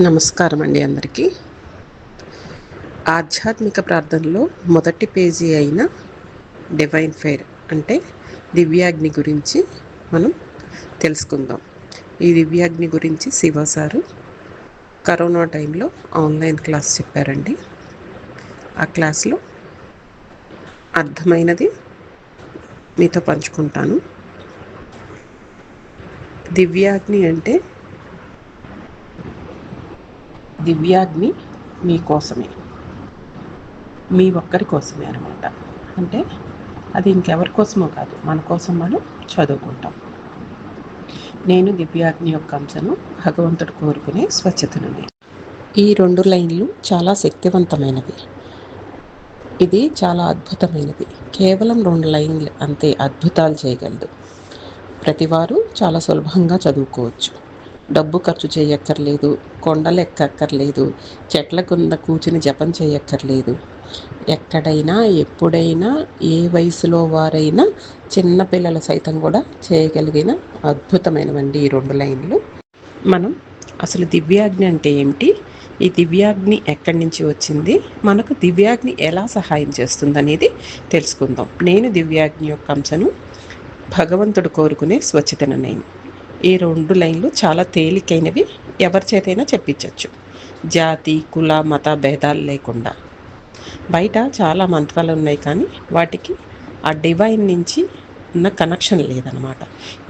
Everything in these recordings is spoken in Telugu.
నమస్కారం అండి అందరికీ. ఆధ్యాత్మిక ప్రార్థనలో మొదటి పేజీ అయిన డివైన్ ఫెయిర్ అంటే దివ్యాగ్ని గురించి మనం తెలుసుకుందాం. ఈ దివ్యాగ్ని గురించి శివ సారు కరోనా టైంలో ఆన్లైన్ క్లాస్ చెప్పారండి. ఆ క్లాస్లో అర్థమైనది మీతో పంచుకుంటాను. దివ్యాగ్ని అంటే దివ్యాగ్ని మీకోసమే మీ ఒక్కరి కోసమే అనమాట అంటే అది ఇంకెవరి కోసమో కాదు మన కోసం మనం చదువుకుంటాం. నేను దివ్యాగ్ని యొక్క అంశను భగవంతుడు కోరుకునే స్వచ్ఛతను ఈ రెండు లైన్లు చాలా శక్తివంతమైనవి. ఇది చాలా అద్భుతమైనది. కేవలం రెండు లైన్లు అంతే అద్భుతాలు చేయగలదు. ప్రతివారు చాలా సులభంగా చదువుకోవచ్చు. డబ్బు ఖర్చు చేయక్కర్లేదు కొండలు ఎక్కక్కర్లేదు చెట్ల కింద కూర్చుని జపం చేయక్కర్లేదు. ఎక్కడైనా ఎప్పుడైనా ఏ వయసులో వారైనా చిన్నపిల్లలు సైతం కూడా చేయగలిగిన అద్భుతమైనవండి ఈ రెండు లైన్లు. మనం అసలు దివ్యాగ్ని అంటే ఏమిటి? ఈ దివ్యాగ్ని ఎక్కడి నుంచి వచ్చింది? మనకు దివ్యాగ్ని ఎలా సహాయం చేస్తుంది అనేది తెలుసుకుందాం. నేను దివ్యాగ్ని యొక్క అంశను భగవంతుడు కోరుకునే స్వచ్ఛతన నేను ఈ రెండు లైన్లు చాలా తేలికైనవి. ఎవరి చేతైనా చెప్పించవచ్చు జాతి కుల మత భేదాలు లేకుండా. బయట చాలా మంత్రాలు ఉన్నాయి కానీ వాటికి ఆ డివైన్ నుంచి ఉన్న కనెక్షన్ లేదనమాట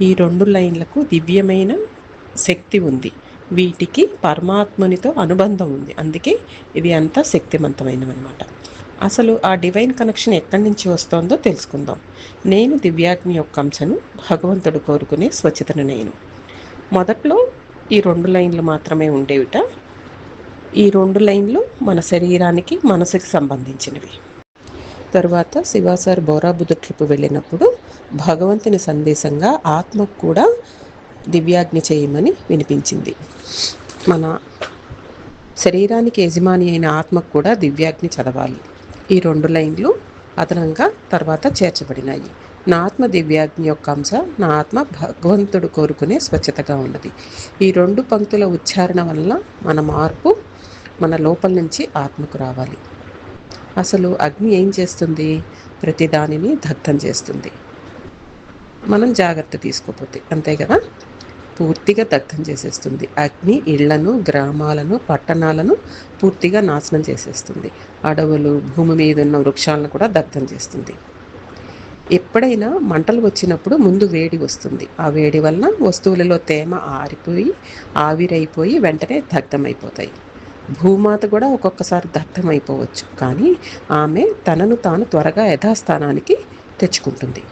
ఈ రెండు లైన్లకు దివ్యమైన శక్తి ఉంది. వీటికి పరమాత్మునితో అనుబంధం ఉంది. అందుకే ఇది అంత శక్తివంతమైనవన్నమాట. అసలు ఆ డివైన్ కనెక్షన్ ఎక్కడి నుంచి వస్తుందో తెలుసుకుందాం. నేను దివ్యాగ్ని యొక్క అంశను భగవంతుడు కోరుకునే స్వచ్ఛతను నేను. మొదట్లో ఈ రెండు లైన్లు మాత్రమే ఉండేవిట. ఈ రెండు లైన్లు మన శరీరానికి మనసుకి సంబంధించినవి. తరువాత శివాసార్ బోరాబుద్ధ ట్రిప్ వెళ్ళినప్పుడు భగవంతుని సందేశంగా ఆత్మకు కూడా దివ్యాగ్ని చేయమని వినిపించింది. మన శరీరానికి యజమాని అయిన ఆత్మకు కూడా దివ్యాగ్ని చదవాలి. ఈ రెండు లైన్లు అదనంగా తర్వాత చేర్చబడినాయి. నా ఆత్మ దివ్యాగ్ని యొక్క అంశ నా ఆత్మ భగవంతుడు కోరుకునే స్వచ్ఛతగా ఉన్నది. ఈ రెండు పంక్తుల ఉచ్చారణ వల్ల మన మార్పు మన లోపల నుంచి ఆత్మకు రావాలి. అసలు అగ్ని ఏం చేస్తుంది? ప్రతి దానిని దగ్ధం చేస్తుంది. మనం జాగ్రత్త తీసుకోపోతే అంతే కదా? పూర్తిగా దగ్ధం చేసేస్తుంది. అగ్ని ఇళ్ళను గ్రామాలను పట్టణాలను పూర్తిగా నాశనం చేసేస్తుంది. అడవులు భూమి మీద ఉన్న వృక్షాలను కూడా దగ్ధం చేస్తుంది. ఎప్పుడైనా మంటలు వచ్చినప్పుడు ముందు వేడి వస్తుంది. ఆ వేడి వలన వస్తువులలో తేమ ఆరిపోయి ఆవిరైపోయి వెంటనే దగ్ధమైపోతాయి. భూమాత కూడా ఒక్కొక్కసారి దగ్ధమైపోవచ్చు. కానీ ఆమె తనను తాను త్వరగా యథాస్థానానికి తెచ్చుకుంటుంది.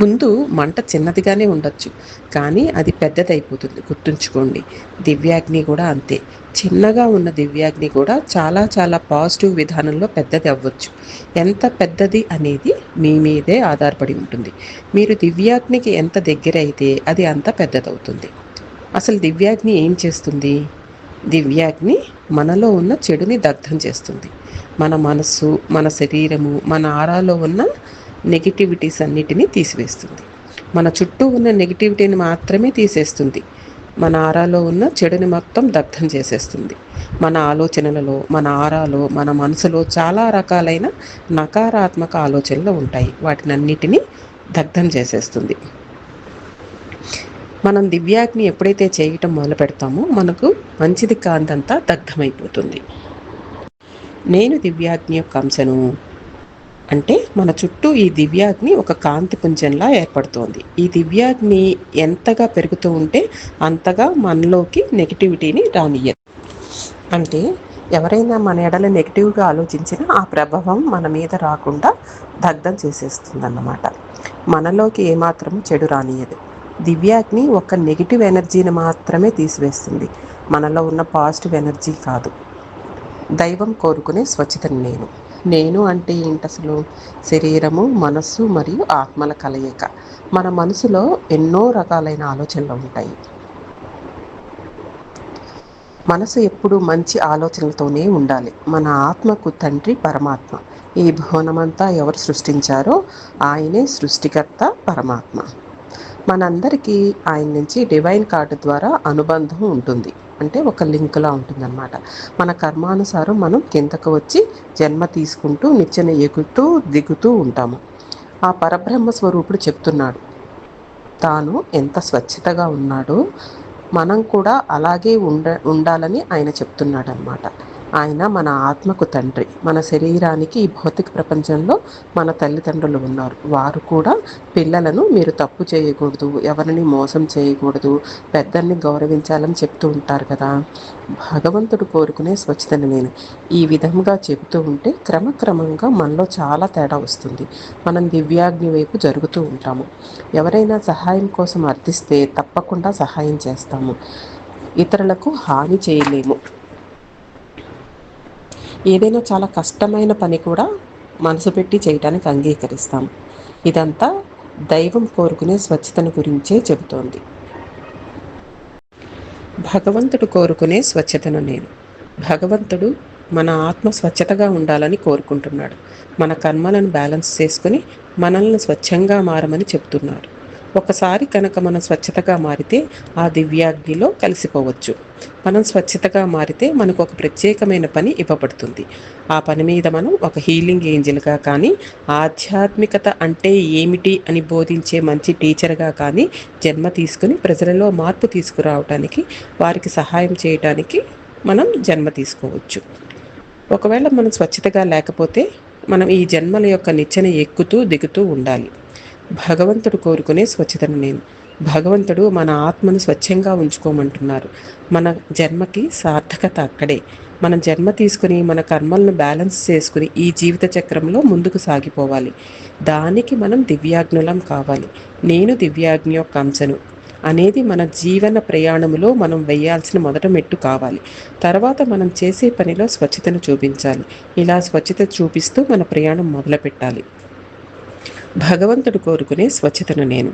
ముందు మంట చిన్నదిగానే ఉండొచ్చు కానీ అది పెద్దదైపోతుంది. గుర్తుంచుకోండి దివ్యాగ్ని కూడా అంతే. చిన్నగా ఉన్న దివ్యాగ్ని కూడా చాలా చాలా పాజిటివ్ విధానంలో పెద్దది అవ్వచ్చు. ఎంత పెద్దది అనేది మీ మీదే ఆధారపడి ఉంటుంది. మీరు దివ్యాగ్నికి ఎంత దగ్గర అయితే అది అంత పెద్దదవుతుంది. అసలు దివ్యాగ్ని ఏం చేస్తుంది? దివ్యాగ్ని మనలో ఉన్న చెడుని దగ్ధం చేస్తుంది. మన మనస్సు మన శరీరము మన ఆరాలో ఉన్న నెగిటివిటీస్ అన్నిటినీ తీసివేస్తుంది. మన చుట్టూ ఉన్న నెగిటివిటీని మాత్రమే తీసేస్తుంది. మన ఆరాలో ఉన్న చెడుని మొత్తం దగ్ధం చేసేస్తుంది. మన ఆలోచనలలో మన ఆరాలో మన మనసులో చాలా రకాలైన నకారాత్మక ఆలోచనలు ఉంటాయి. వాటినన్నిటినీ దగ్ధం చేసేస్తుంది. మనం దివ్యాగ్ని ఎప్పుడైతే చేయటం మొదలు పెడతామో మనకు మంచిది కాంతంతా దగ్ధమైపోతుంది. నేను దివ్యాగ్ని యొక్క అంశను అంటే మన చుట్టూ ఈ దివ్యాగ్ని ఒక కాంతి పుంజంలా ఏర్పడుతోంది. ఈ దివ్యాగ్ని ఎంతగా పెరుగుతూ ఉంటే అంతగా మనలోకి నెగిటివిటీని రానియదు అంటే ఎవరైనా మన ఎడల నెగిటివ్గా ఆలోచించినా ఆ ప్రభావం మన మీద రాకుండా దగ్ధం చేసేస్తుందన్నమాట. మనలోకి ఏమాత్రం చెడు రానియదు దివ్యాగ్ని ఒక నెగిటివ్ ఎనర్జీని మాత్రమే తీసివేస్తుంది. మనలో ఉన్న పాజిటివ్ ఎనర్జీ కాదు. దైవం కోరుకునే స్వచ్ఛతని నేను. నేను అంటే ఏంటి అసలు శరీరము మనస్సు మరియు ఆత్మల కలయిక. మన మనసులో ఎన్నో రకాలైన ఆలోచనలు ఉంటాయి. మనసు ఎప్పుడు మంచి ఆలోచనలతోనే ఉండాలి. మన ఆత్మకు తండ్రి పరమాత్మ. ఈ భువనమంతా ఎవరు సృష్టించారో ఆయనే సృష్టికర్త పరమాత్మ. మనందరికీ ఆయన నుంచి డివైన్ కార్డు ద్వారా అనుబంధం ఉంటుంది. అంటే ఒక లింక్లా ఉంటుందన్నమాట. మన కర్మానుసారం మనం కిందకు వచ్చి జన్మ తీసుకుంటూ నిచ్చెన ఎగుతూ దిగుతూ ఉంటాము. ఆ పరబ్రహ్మ స్వరూపుడు చెప్తున్నాడు తాను ఎంత స్వచ్ఛతగా ఉన్నాడో మనం కూడా అలాగే ఉండ ఉండాలని ఆయన చెప్తున్నాడనమాట ఆయన మన ఆత్మకు తండ్రి. మన శరీరానికి ఈ భౌతిక ప్రపంచంలో మన తల్లిదండ్రులు ఉన్నారు. వారు కూడా పిల్లలను మీరు తప్పు చేయకూడదు ఎవరిని మోసం చేయకూడదు పెద్దల్ని గౌరవించాలని చెప్తూ ఉంటారు కదా. భగవంతుడు కోరుకునే స్వచ్ఛతను నేను ఈ విధంగా చెబుతూ ఉంటే క్రమక్రమంగా మనలో చాలా తేడా వస్తుంది. మనం దివ్యాగ్ని వైపు జరుగుతూ ఉంటాము. ఎవరైనా సహాయం కోసం అర్థిస్తే తప్పకుండా సహాయం చేస్తాము. ఇతరులకు హాని చేయలేము. ఏదైనా చాలా కష్టమైన పని కూడా మనసు పెట్టి చేయటానికి అంగీకరిస్తాం. ఇదంతా దైవం కోరుకునే స్వచ్ఛతను గురించే చెబుతోంది. భగవంతుడు కోరుకునే స్వచ్ఛతను నేను. భగవంతుడు మన ఆత్మ స్వచ్ఛతగా ఉండాలని కోరుకుంటున్నాడు. మన కర్మలను బ్యాలెన్స్ చేసుకుని మనల్ని స్వచ్ఛంగా మారమని చెప్తున్నాడు ఒకసారి కనుక మనం స్వచ్ఛతగా మారితే ఆ దివ్యాగ్నిలో కలిసిపోవచ్చు. మనం స్వచ్ఛతగా మారితే మనకు ఒక ప్రత్యేకమైన పని ఇవ్వబడుతుంది. ఆ పని మీద మనం ఒక హీలింగ్ ఏంజిల్గా కానీ ఆధ్యాత్మికత అంటే ఏమిటి అని బోధించే మంచి టీచర్గా కానీ జన్మ తీసుకుని ప్రజలలో మార్పు తీసుకురావటానికి వారికి సహాయం చేయటానికి మనం జన్మ తీసుకోవచ్చు. ఒకవేళ మనం స్వచ్ఛతగా లేకపోతే మనం ఈ జన్మల యొక్క నిచ్చెన ఎక్కుతూ దిగుతూ ఉండాలి. భగవంతుడు కోరుకునే స్వచ్ఛతను నేను. భగవంతుడు మన ఆత్మను స్వచ్ఛంగా ఉంచుకోమంటున్నారు. మన జన్మకి సార్థకత అక్కడే. మన జన్మ తీసుకుని మన కర్మలను బ్యాలెన్స్ చేసుకుని ఈ జీవిత చక్రంలో ముందుకు సాగిపోవాలి. దానికి మనం దివ్యాజ్ఞులం కావాలి. నేను దివ్యాజ్ఞ యొక్క అంశను. అనేది మన జీవన ప్రయాణములో మనం వేయాల్సిన మొదట మెట్టు కావాలి. తర్వాత మనం చేసే పనిలో స్వచ్ఛతను చూపించాలి. ఇలా స్వచ్ఛత చూపిస్తూ మన ప్రయాణం మొదలుపెట్టాలి. భగవంతుడు కోరుకునే స్వచ్ఛతను నేను.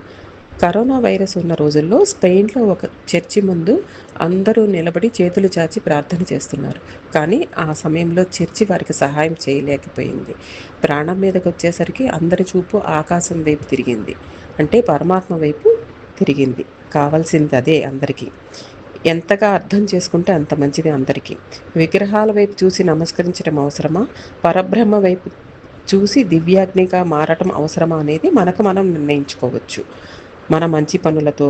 కరోనా వైరస్ ఉన్న రోజుల్లో స్పెయిన్లో ఒక చర్చి ముందు అందరూ నిలబడి చేతులు చాచి ప్రార్థన చేస్తున్నారు. కానీ ఆ సమయంలో చర్చి వారికి సహాయం చేయలేకపోయింది. ప్రాణం మీదకి వచ్చేసరికి అందరి చూపు ఆకాశం వైపు తిరిగింది. అంటే పరమాత్మ వైపు తిరిగింది. కావాల్సింది అదే అందరికీ. ఎంతగా అర్థం చేసుకుంటే అంత మంచిది అందరికీ. విగ్రహాల వైపు చూసి నమస్కరించడం అవసరమా? పరబ్రహ్మ వైపు చూసి దివ్యాగ్నిగా మారటం అవసరమా అనేది మనకు మనం నిర్ణయించుకోవచ్చు. మన మంచి పనులతో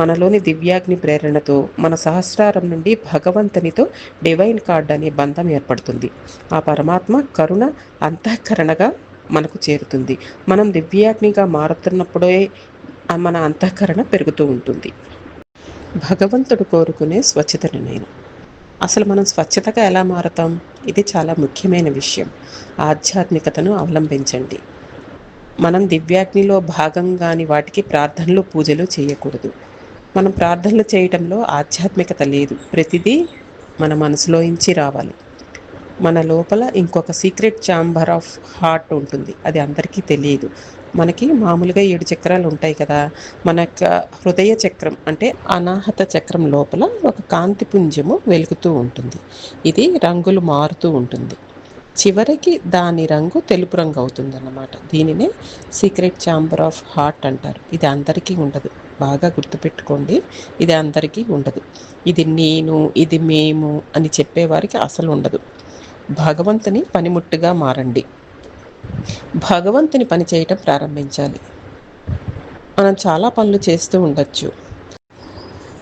మనలోని దివ్యాగ్ని ప్రేరణతో మన సహస్రారం నుండి భగవంతునితో డివైన్ కార్డ్ అనే బంధం ఏర్పడుతుంది. ఆ పరమాత్మ కరుణ అంతఃకరణగా మనకు చేరుతుంది. మనం దివ్యాగ్నిగా మారుతున్నప్పుడే మన అంతఃకరణ పెరుగుతూ ఉంటుంది. భగవంతుడు కోరుకునే స్వచ్ఛతను నేను అసలు మనం స్వచ్ఛతగా ఎలా మారతాం? ఇది చాలా ముఖ్యమైన విషయం. ఆధ్యాత్మికతను అవలంబించండి. మనం దివ్యాగ్నిలో భాగంగాని వాటికి ప్రార్థనలు పూజలు చేయకూడదు. మనం ప్రార్థనలు చేయటంలో ఆధ్యాత్మికత లేదు. ప్రతిదీ మన మనసులోంచి రావాలి. మన లోపల ఇంకొక సీక్రెట్ ఛాంబర్ ఆఫ్ హార్ట్ ఉంటుంది. అది అందరికీ తెలియదు. మనకి మామూలుగా ఏడు చక్రాలు ఉంటాయి కదా. మన హృదయ చక్రం అంటే అనాహత చక్రం లోపల ఒక కాంతి పుంజము వెలుగుతూ ఉంటుంది. ఇది రంగులు మారుతూ ఉంటుంది. చివరికి దాని రంగు తెలుపు రంగు అవుతుంది అన్నమాట దీనినే సీక్రెట్ ఛాంబర్ ఆఫ్ హార్ట్ అంటారు. ఇది అందరికీ ఉండదు. బాగా గుర్తుపెట్టుకోండి. ఇది అందరికీ ఉండదు. ఇది నేను ఇది మేము అని చెప్పేవారికి అసలు ఉండదు. భగవంతుని పనిముట్టుగా మారండి. భగవంతుని పని చేయటం ప్రారంభించాలి. మనం చాలా పనులు చేస్తూ ఉండొచ్చు.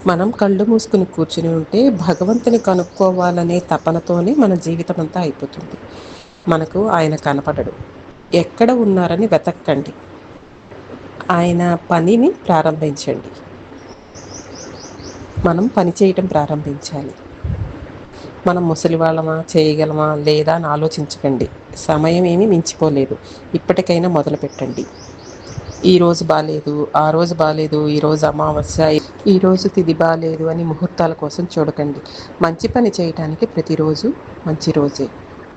మనం కళ్ళు మూసుకుని కూర్చుని ఉంటే భగవంతుని కనుక్కోవాలనే తపనతోనే మన జీవితం అంతా అయిపోతుంది. మనకు ఆయన కనపడడు. ఎక్కడ ఉన్నారని వెతక్కండి. ఆయన పనిని ప్రారంభించండి. మనం పని చేయటం ప్రారంభించాలి. మనం ముసలి వాళ్ళమా చేయగలమా లేదా అని ఆలోచించకండి. సమయం ఏమీ మించిపోలేదు. ఇప్పటికైనా మొదలు పెట్టండి. ఈ రోజు బాగాలేదు ఆ రోజు బాగాలేదు ఈరోజు అమావాస్య ఈరోజు తిది బాగాలేదు అని ముహూర్తాల కోసం చూడకండి. మంచి పని చేయటానికి ప్రతిరోజు మంచి రోజే.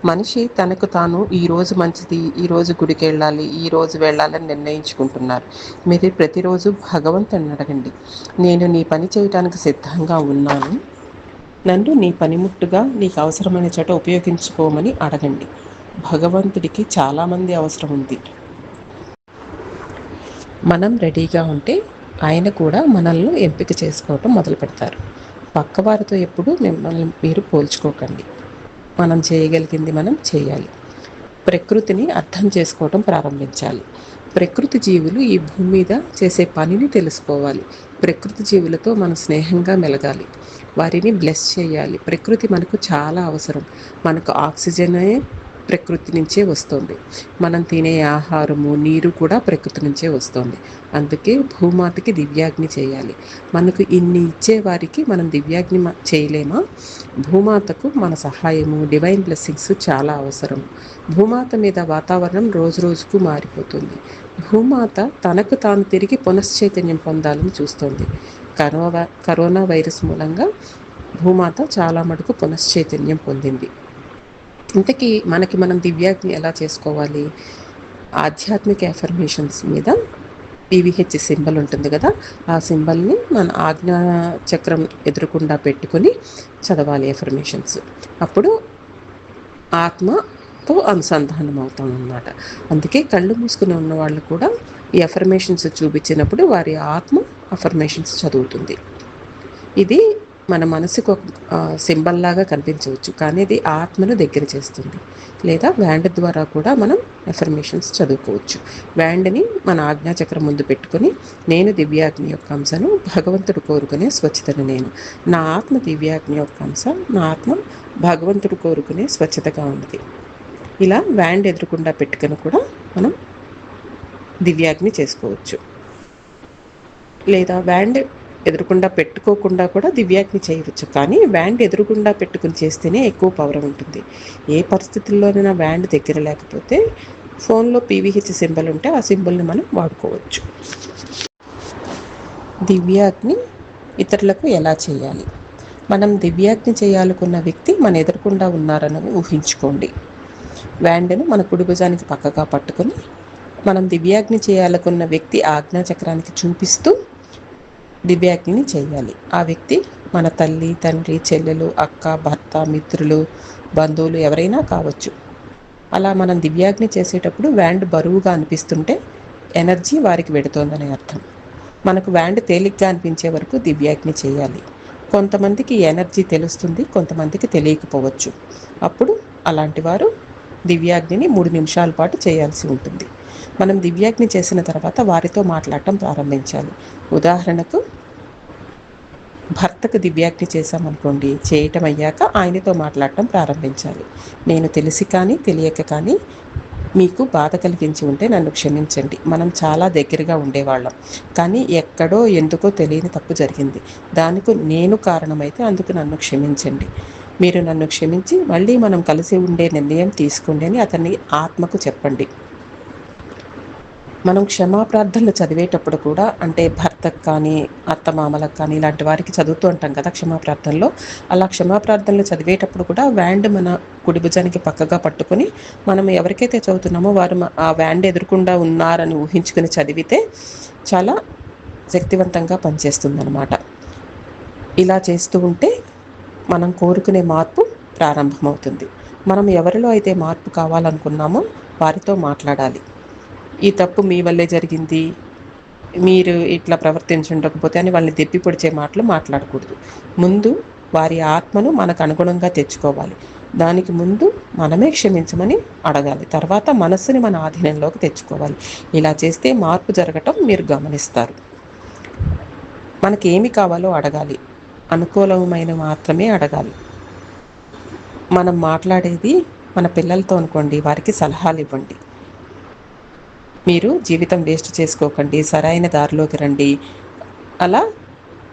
మనిషి తనకు తాను ఈరోజు మంచిది ఈరోజు గుడికి వెళ్ళాలి ఈరోజు వెళ్ళాలని నిర్ణయించుకుంటున్నారు. మీరు ప్రతిరోజు భగవంతుని అడగండి. నేను నీ పని చేయటానికి సిద్ధంగా ఉన్నాను. నన్ను నీ పనిముట్టుగా నీకు అవసరమైన చోట ఉపయోగించుకోమని అడగండి. భగవంతుడికి చాలామంది అవసరం ఉంది మనం రెడీగా ఉంటే ఆయన కూడా మనల్ని ఎంపిక చేసుకోవటం మొదలు పెడతారు. పక్కవారితో ఎప్పుడు మిమ్మల్ని మీరు పోల్చుకోకండి. మనం చేయగలిగింది మనం చేయాలి. ప్రకృతిని అర్థం చేసుకోవటం ప్రారంభించాలి. ప్రకృతి జీవులు ఈ భూమి మీద చేసే పనిని తెలుసుకోవాలి. ప్రకృతి జీవులతో మనం స్నేహంగా మెలగాలి. వారిని బ్లెస్ చేయాలి. ప్రకృతి మనకు చాలా అవసరం. మనకు ఆక్సిజనే ప్రకృతి నుంచే వస్తుంది. మనం తినే ఆహారము నీరు కూడా ప్రకృతి నుంచే వస్తుంది. అందుకే భూమాతకి దివ్యాగ్ని చేయాలి. మనకు ఇన్ని ఇచ్చే వారికి మనం దివ్యాగ్ని చేయలేమా? భూమాతకు మన సహాయము డివైన్ బ్లెస్సింగ్స్ చాలా అవసరం. భూమాత మీద వాతావరణం రోజు రోజుకు మారిపోతుంది. భూమాత తనకు తాను తిరిగి పునశ్చైతన్యం పొందాలని చూస్తోంది. కరోనా కరోనా వైరస్ మూలంగా భూమాత చాలా మటుకు పునశ్చైతన్యం పొందింది. ఇంతకీ మనకి మనం దివ్యాగ్ని ఎలా చేసుకోవాలి? ఆధ్యాత్మిక ఎఫర్మేషన్స్ మీద పీవీహెచ్ సింబల్ ఉంటుంది కదా ఆ సింబల్ని మన ఆజ్ఞా చక్రం ఎదురుకుండా పెట్టుకొని చదవాలి ఎఫర్మేషన్స్ అప్పుడు ఆత్మతో అనుసంధానం అవుతాం అన్నమాట. అందుకే కళ్ళు మూసుకుని ఉన్న వాళ్ళు కూడా ఈ ఎఫర్మేషన్స్ చూపించినప్పుడు వారి ఆత్మ అఫర్మేషన్స్ చదువుతుంది. ఇది మన మనసుకు ఒక సింబల్ లాగా కనిపించవచ్చు. కానీ ఇది ఆత్మను దగ్గర చేస్తుంది. లేదా వ్యాండ్ ద్వారా కూడా మనం ఎఫర్మేషన్స్ చదువుకోవచ్చు. వ్యాండ్ని మన ఆజ్ఞాచక్రం ముందు పెట్టుకొని నేను దివ్యాగ్ని యొక్క అంశను భగవంతుడు కోరుకునే స్వచ్ఛతను నేను. నా ఆత్మ దివ్యాగ్ని యొక్క అంశ నా ఆత్మ భగవంతుడు కోరుకునే స్వచ్ఛతగా ఉన్నది ఇలా వ్యాండ్ ఎదురుకుండా పెట్టుకొని కూడా మనం దివ్యాగ్ని చేసుకోవచ్చు. లేదా వ్యాండ్ ఎదురుకుండా పెట్టుకోకుండా కూడా దివ్యాగ్ని చేయవచ్చు. కానీ బ్యాండ్ ఎదురుకుండా పెట్టుకుని చేస్తేనే ఎక్కువ పవర్ ఉంటుంది. ఏ పరిస్థితుల్లోనైనా బ్యాండ్ దగ్గర లేకపోతే ఫోన్లో పీవీహెచ్ సింబల్ ఉంటే ఆ సింబల్ని మనం వాడుకోవచ్చు. దివ్యాగ్ని ఇతరులకు ఎలా చేయాలి? మనం దివ్యాగ్ని చేయాలనుకున్న వ్యక్తి మన ఎదురకుండా ఉన్నారని ఊహించుకోండి. వ్యాండ్ను మన కుడిభుజానికి పక్కగా పట్టుకొని మనం దివ్యాగ్ని చేయాలనుకున్న వ్యక్తి ఆజ్ఞాచక్రానికి చూపిస్తూ దివ్యాగ్ని చేయాలి. ఆ వ్యక్తి మన తల్లి తండ్రి చెల్లెలు అక్క భర్త మిత్రులు బంధువులు ఎవరైనా కావచ్చు. అలా మనం దివ్యాగ్ని చేసేటప్పుడు వ్యాండ్ బరువుగా అనిపిస్తుంటే ఎనర్జీ వారికి వెడుతోందని అర్థం. మనకు వ్యాండ్ తేలిగ్గా అనిపించే వరకు దివ్యాగ్ని చేయాలి. కొంతమందికి ఎనర్జీ తెలుస్తుంది కొంతమందికి తెలియకపోవచ్చు. అప్పుడు అలాంటి వారు దివ్యాగ్నిని మూడు నిమిషాల పాటు చేయాల్సి ఉంటుంది. మనం దివ్యాగ్ని చేసిన తర్వాత వారితో మాట్లాడటం ప్రారంభించాలి. ఉదాహరణకు భర్తకు దివ్యాగ్ని చేశామనుకోండి చేయటం అయ్యాక ఆయనతో మాట్లాడటం ప్రారంభించాలి. నేను తెలిసి కానీ తెలియక కానీ మీకు బాధ కలిగించి ఉంటే నన్ను క్షమించండి. మనం చాలా దగ్గరగా ఉండేవాళ్ళం. కానీ ఎక్కడో ఎందుకో తెలియని తప్పు జరిగింది. దానికి నేను కారణమైతే అందుకు నన్ను క్షమించండి. మీరు నన్ను క్షమించి మళ్ళీ మనం కలిసి ఉండే నిర్ణయం తీసుకోండి అని అతన్ని ఆత్మకు చెప్పండి. మనం క్షమాప్రార్థనలు చదివేటప్పుడు కూడా అంటే భర్తకు కానీ అత్తమామలకు కానీ ఇలాంటి వారికి చదువుతూ ఉంటాం కదా క్షమాప్రార్థనలో. అలా క్షమాప్రార్థనలు చదివేటప్పుడు కూడా వ్యాండ్ మన కుడి భుజానికి పక్కగా పట్టుకొని మనం ఎవరికైతే చదువుతున్నామో వారు ఆ వ్యాండ్ ఎదురుకుండా ఉన్నారని ఊహించుకుని చదివితే చాలా శక్తివంతంగా పనిచేస్తుందన్నమాట. ఇలా చేస్తూ ఉంటే మనం కోరుకునే మార్పు ప్రారంభమవుతుంది. మనం ఎవరిలో అయితే మార్పు కావాలనుకున్నామో వారితో మాట్లాడాలి. ఈ తప్పు మీ వల్లే జరిగింది మీరు ఇట్లా ప్రవర్తించకపోతే అని వాళ్ళని దెప్పి పొడిచే మాటలు మాట్లాడకూడదు. ముందు వారి ఆత్మను మనకు అనుగుణంగా తెచ్చుకోవాలి. దానికి ముందు మనమే క్షమించమని అడగాలి. తర్వాత మనస్సుని మన ఆధీనంలోకి తెచ్చుకోవాలి. ఇలా చేస్తే మార్పు జరగటం మీరు గమనిస్తారు. మనకి ఏమి కావాలో అడగాలి. అనుకూలమైన మాత్రమే అడగాలి. మనం మాట్లాడేది మన పిల్లలతో అనుకోండి వారికి సలహాలు ఇవ్వండి. మీరు జీవితం వేస్ట్ చేసుకోకండి సరైన దారిలోకి రండి. అలా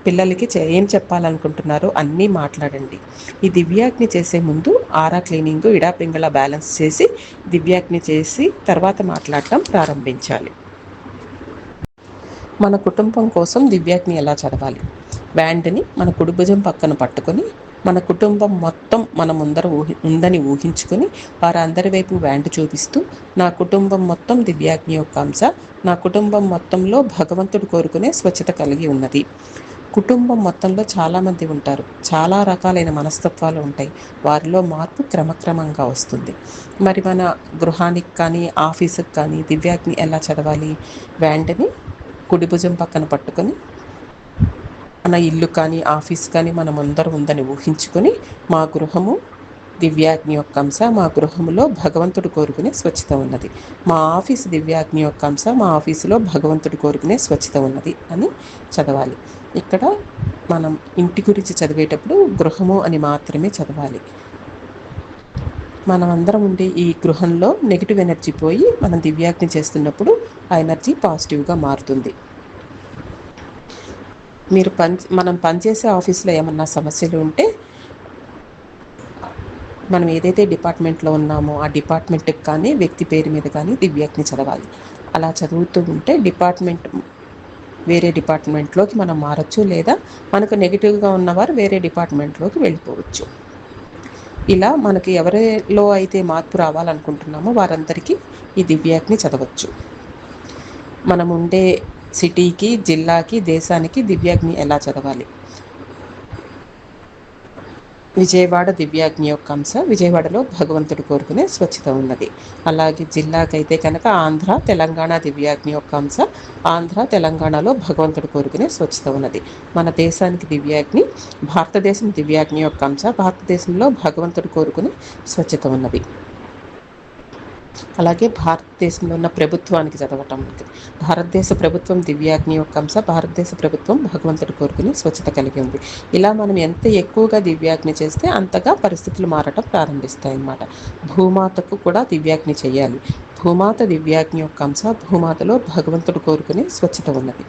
పిల్లలకి ఏం చెప్పాలనుకుంటున్నారో అన్నీ మాట్లాడండి. ఈ దివ్యాగ్ని చేసే ముందు ఆరా క్లీనింగ్ ఇడాపింగళ బ్యాలెన్స్ చేసి దివ్యాగ్ని చేసి తర్వాత మాట్లాడటం ప్రారంభించాలి. మన కుటుంబం కోసం దివ్యాగ్ని ఎలా చదవాలి? బ్యాండ్ని మన కుడిభుజం పక్కన పట్టుకొని మన కుటుంబం మొత్తం మన ముందర ఊహి ఉందని ఊహించుకుని వారందరి వైపు వ్యాండ్ చూపిస్తూ నా కుటుంబం మొత్తం దివ్యాగ్ని యొక్క అంశ నా కుటుంబం మొత్తంలో భగవంతుడు కోరుకునే స్వచ్ఛత కలిగి ఉన్నది. కుటుంబం మొత్తంలో చాలామంది ఉంటారు. చాలా రకాలైన మనస్తత్వాలు ఉంటాయి. వారిలో మార్పు క్రమక్రమంగా వస్తుంది. మరి మన గృహానికి కానీ ఆఫీసుకి కానీ దివ్యాగ్ని ఎలా చదవాలి? వ్యాండ్ని కుడి భుజం పక్కన పట్టుకొని మన ఇల్లు కానీ ఆఫీస్ కానీ మనం అందరూ ఉందని ఊహించుకొని మా గృహము దివ్యాగ్ని యొక్క అంశ మా గృహంలో భగవంతుడు కోరుకునే స్వచ్ఛత ఉన్నది. మా ఆఫీస్ దివ్యాగ్ని యొక్క అంశ మా ఆఫీసులో భగవంతుడు కోరుకునే స్వచ్ఛత ఉన్నది అని చదవాలి. ఇక్కడ మనం ఇంటి గురించి చదివేటప్పుడు గృహము అని మాత్రమే చదవాలి. మనం అందరం ఉండే ఈ గృహంలో నెగిటివ్ ఎనర్జీ పోయి మనం దివ్యాగ్ని చేస్తున్నప్పుడు ఆ ఎనర్జీ పాజిటివ్గా మారుతుంది. మీరు పని మనం పనిచేసే ఆఫీస్లో ఏమన్నా సమస్యలు ఉంటే మనం ఏదైతే డిపార్ట్మెంట్లో ఉన్నామో ఆ డిపార్ట్మెంట్కి కానీ వ్యక్తి పేరు మీద కానీ దివ్యాగ్ని చదవాలి. అలా చదువుతూ ఉంటే డిపార్ట్మెంట్ వేరే డిపార్ట్మెంట్లోకి మనం మారచ్చు లేదా మనకు నెగిటివ్గా ఉన్నవారు వేరే డిపార్ట్మెంట్లోకి వెళ్ళిపోవచ్చు. ఇలా మనకి ఎవరిలో అయితే మార్పు రావాలనుకుంటున్నామో వారందరికీ ఈ దివ్యాగ్ని చదవచ్చు. మనం ఉండే సిటీకి జిల్లాకి దేశానికి దివ్యాగ్ని ఎలా చదవాలి? విజయవాడ దివ్యాగ్ని యొక్క అంశ విజయవాడలో భగవంతుడు కోరుకునే స్వచ్ఛత ఉన్నది. అలాగే జిల్లాకైతే కనుక ఆంధ్ర తెలంగాణ దివ్యాగ్ని యొక్క అంశ ఆంధ్ర తెలంగాణలో భగవంతుడు కోరుకునే స్వచ్ఛత ఉన్నది. మన దేశానికి దివ్యాగ్ని భారతదేశం దివ్యాగ్ని యొక్క అంశ భారతదేశంలో భగవంతుడు కోరుకునే స్వచ్ఛత ఉన్నది. అలాగే భారతదేశంలో ఉన్న ప్రభుత్వానికి చదవటం భారతదేశ ప్రభుత్వం దివ్యాగ్ని యొక్క అంశ భారతదేశ ప్రభుత్వం భగవంతుడు కోరుకుని స్వచ్ఛత కలిగి ఉంది. ఇలా మనం ఎంత ఎక్కువగా దివ్యాగ్ని చేస్తే అంతగా పరిస్థితులు మారటం ప్రారంభిస్తాయి అన్నమాట భూమాతకు కూడా దివ్యాగ్ని చేయాలి. భూమాత దివ్యాగ్ని యొక్క అంశ భూమాతలో భగవంతుడు కోరుకునే స్వచ్ఛత ఉన్నది.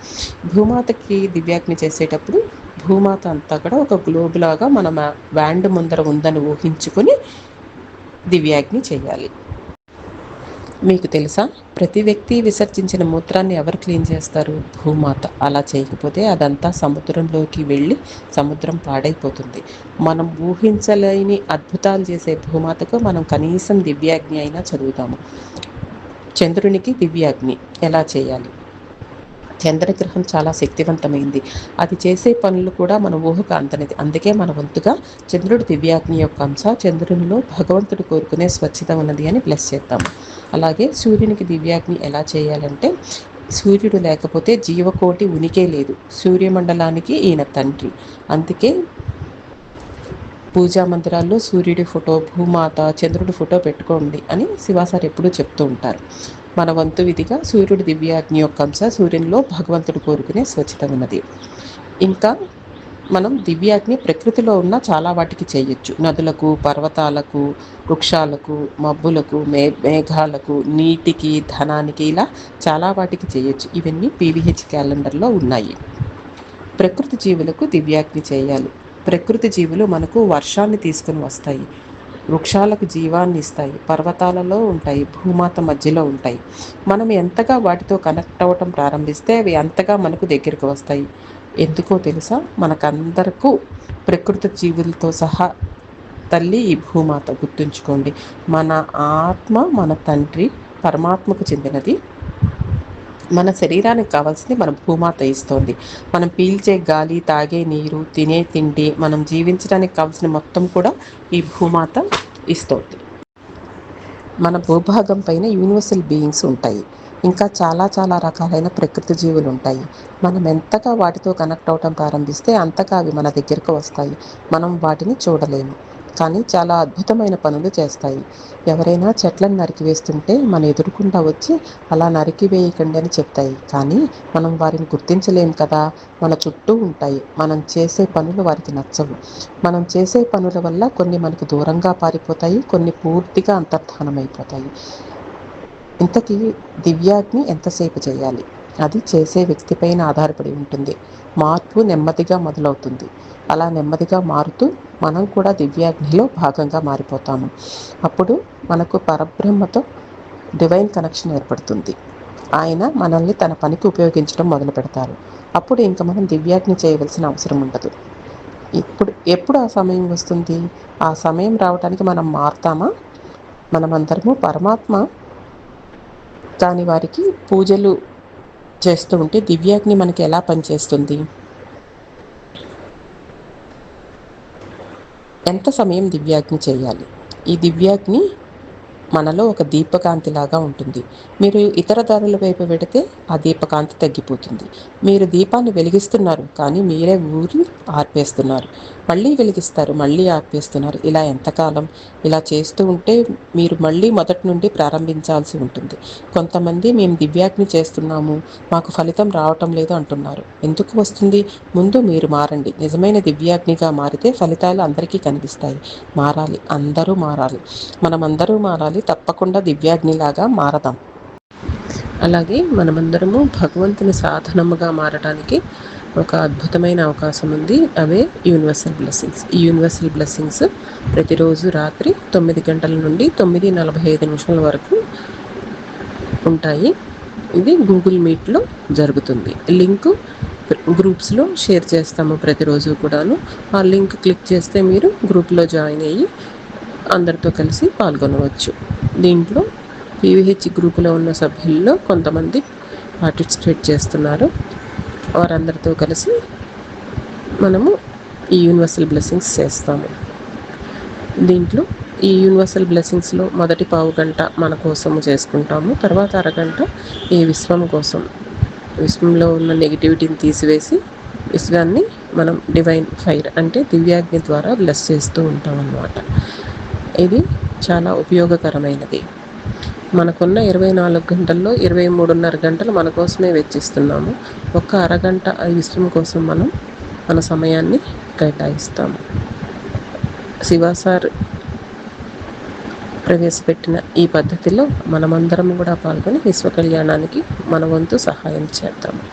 భూమాతకి దివ్యాగ్ని చేసేటప్పుడు భూమాత అంతా కూడా ఒక గ్లోబ్ లాగా మనం వ్యాండ్ ముందర ఉందని ఊహించుకొని దివ్యాగ్ని చేయాలి. మీకు తెలుసా? ప్రతి వ్యక్తి విసర్జించిన మూత్రాన్ని ఎవరు క్లీన్ చేస్తారు? భూమాత. అలా చేయకపోతే అదంతా సముద్రంలోకి వెళ్ళి సముద్రం పాడైపోతుంది. మనం ఊహించలేని అద్భుతాలు చేసే భూమాతకు మనం కనీసం దివ్యాగ్ని అయినా చదువుతాము. చంద్రునికి దివ్యాగ్ని. ఎలా చేయాలి? చంద్రగ్రహం చాలా శక్తివంతమైంది. అది చేసే పనులు కూడా మన ఊహకు అందనిది అందుకే మన వంతుగా చంద్రుడు దివ్యాగ్ని యొక్క అంశ చంద్రునిలో భగవంతుడు కోరుకునే స్వచ్ఛత ఉన్నది అని బ్లెస్ చేద్దాము అలాగే సూర్యునికి దివ్యాగ్ని ఎలా చేయాలంటే సూర్యుడు లేకపోతే జీవకోటి ఉనికే లేదు. సూర్యమండలానికి ఈయన తండ్రి. అందుకే పూజా మందిరాల్లో సూర్యుడి ఫోటో భూమాత చంద్రుడి ఫోటో పెట్టుకోండి అని శివాసారి ఎప్పుడూ చెప్తూ ఉంటారు. మన వంతు విధిగా సూర్యుడి దివ్యాగ్ని యొక్క అంశ సూర్యునిలో భగవంతుడు కోరుకునే స్వచ్ఛత ఉన్నది. ఇంకా మనం దివ్యాగ్ని ప్రకృతిలో ఉన్న చాలా వాటికి చేయొచ్చు. నదులకు పర్వతాలకు వృక్షాలకు మబ్బులకు మే మేఘాలకు నీటికి ధనానికి ఇలా చాలా వాటికి చేయొచ్చు. ఇవన్నీ పీవీహెచ్ క్యాలెండర్లో ఉన్నాయి. ప్రకృతి జీవులకు దివ్యాగ్ని చేయాలి. ప్రకృతి జీవులు మనకు వర్షాన్ని తీసుకుని వస్తాయి. వృక్షాలకు జీవాన్ని ఇస్తాయి. పర్వతాలలో ఉంటాయి. భూమాత మధ్యలో ఉంటాయి. మనం ఎంతగా వాటితో కనెక్ట్ అవ్వటం ప్రారంభిస్తే అవి అంతగా మనకు దగ్గరకు వస్తాయి. ఎందుకో తెలుసా? మనకందరకు ప్రకృతి జీవులతో సహా తల్లి ఈ భూమాత గుర్తుంచుకోండి. మన ఆత్మ మన తండ్రి పరమాత్మకు చెందినది. మన శరీరానికి కావాల్సింది మన భూమాత ఇస్తోంది. మనం పీల్చే గాలి తాగే నీరు తినే తిండి మనం జీవించడానికి కావాల్సిన మొత్తం కూడా ఈ భూమాత ఇస్తోంది. మన భూభాగం పైన యూనివర్సల్ బీయింగ్స్ ఉంటాయి. ఇంకా చాలా చాలా రకాలైన ప్రకృతి జీవులు ఉంటాయి. మనం ఎంతగా వాటితో కనెక్ట్ అవటం ప్రారంభిస్తే అంతగా అవి మన దగ్గరకు వస్తాయి. మనం వాటిని చూడలేము. కానీ చాలా అద్భుతమైన పనులు చేస్తాయి. ఎవరైనా చెట్లను నరికివేస్తుంటే మన ఎదురుకుండా వచ్చి అలా నరికివేయకండి అని చెప్తాయి. కానీ మనం వారిని గుర్తించలేము కదా. మన చుట్టూ ఉంటాయి. మనం చేసే పనులు వారికి నచ్చవు. మనం చేసే పనుల వల్ల కొన్ని మనకు దూరంగా పారిపోతాయి. కొన్ని పూర్తిగా అంతర్ధానమైపోతాయి. ఇంతకీ దివ్యాగ్ని ఎంతసేపు చేయాలి? అది చేసే వ్యక్తిపైన ఆధారపడి ఉంటుంది. మార్పు నెమ్మదిగా మొదలవుతుంది. అలా నెమ్మదిగా మారుతూ మనం కూడా దివ్యాగ్నిలో భాగంగా మారిపోతాము. అప్పుడు మనకు పరబ్రహ్మతో డివైన్ కనెక్షన్ ఏర్పడుతుంది. ఆయన మనల్ని తన పనికి ఉపయోగించడం మొదలు పెడతారు. అప్పుడు ఇంకా మనం దివ్యాగ్ని చేయవలసిన అవసరం ఉండదు. ఇప్పుడు ఎప్పుడు ఆ సమయం వస్తుంది? ఆ సమయం రావడానికి మనం మారుతామా? మనమందరము పరమాత్మ కాని వారికి పూజలు చేస్తూ ఉంటే దివ్యాగ్ని మనకి ఎలా పనిచేస్తుంది? ఎంత సమయం దివ్యాగ్ని చేయాలి? ఈ దివ్యాగ్ని మనలో ఒక దీపకాంతిలాగా ఉంటుంది. మీరు ఇతర దారుల వైపు పెడితే ఆ దీపకాంతి తగ్గిపోతుంది. మీరు దీపాన్ని వెలిగిస్తున్నారు కానీ మీరే ఊరి ఆర్పేస్తున్నారు. మళ్ళీ వెలిగిస్తారు మళ్ళీ ఆర్పేస్తున్నారు. ఇలా ఎంతకాలం? ఇలా చేస్తూ ఉంటే మీరు మళ్ళీ మొదటి నుండి ప్రారంభించాల్సి ఉంటుంది. కొంతమంది మేము దివ్యాగ్ని చేస్తున్నాము మాకు ఫలితం రావటం లేదు అంటున్నారు. ఎందుకు వస్తుంది? ముందు మీరు మారండి. నిజమైన దివ్యాగ్నిగా మారితే ఫలితాలు అందరికీ కనిపిస్తాయి. మారాలి. అందరూ మారాలి. మనమందరూ మారాలి. తప్పకుండా దివ్యాగ్నిలాగా మారదాం అలాగే మనమందరము భగవంతుని సాధనముగా మారడానికి ఒక అద్భుతమైన అవకాశం ఉంది. అవే యూనివర్సల్ బ్లెస్సింగ్స్. ఈ యూనివర్సల్ బ్లెస్సింగ్స్ ప్రతిరోజు రాత్రి తొమ్మిది గంటల నుండి తొమ్మిది నలభై ఐదు నిమిషాల వరకు ఉంటాయి. ఇది గూగుల్ మీట్లో జరుగుతుంది. లింక్ గ్రూప్స్లో షేర్ చేస్తాము ప్రతిరోజు కూడాను. ఆ లింక్ క్లిక్ చేస్తే మీరు గ్రూప్లో జాయిన్ అయ్యి అందరితో కలిసి పాల్గొనవచ్చు. దీంట్లో పీవీహెచ్ గ్రూపులో ఉన్న సభ్యుల్లో కొంతమంది పార్టిసిపేట్ చేస్తున్నారు. వారందరితో కలిసి మనము ఈ యూనివర్సల్ బ్లెస్సింగ్స్ చేస్తాము. దీంట్లో ఈ యూనివర్సల్ బ్లెస్సింగ్స్లో మొదటి పావు గంట మన కోసము చేసుకుంటాము. తర్వాత అరగంట ఈ విశ్వం కోసం విశ్వంలో ఉన్న నెగిటివిటీని తీసివేసి విశ్వాన్ని మనం డివైన్ ఫైర్ అంటే దివ్యాగ్ని ద్వారా బ్లెస్ చేస్తూ ఉంటాం అన్నమాట ఇది చాలా ఉపయోగకరమైనది. మనకున్న ఇరవై నాలుగు గంటల్లో ఇరవై మూడున్నర గంటలు మన కోసమే వెచ్చిస్తున్నాము. ఒక్క అరగంట విశ్రమ కోసం మనం మన సమయాన్ని కేటాయిస్తాము. శివ సార్ ప్రవేశపెట్టిన ఈ పద్ధతిలో మనమందరం కూడా పాల్గొని విశ్వ కళ్యాణానికి మన వంతు సహాయం చేద్దాము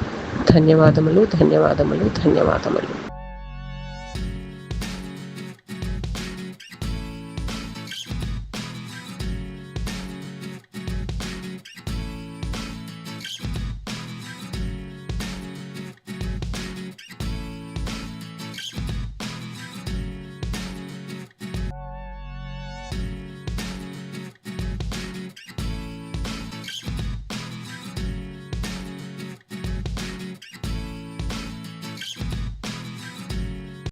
ధన్యవాదములు ధన్యవాదములు ధన్యవాదములు.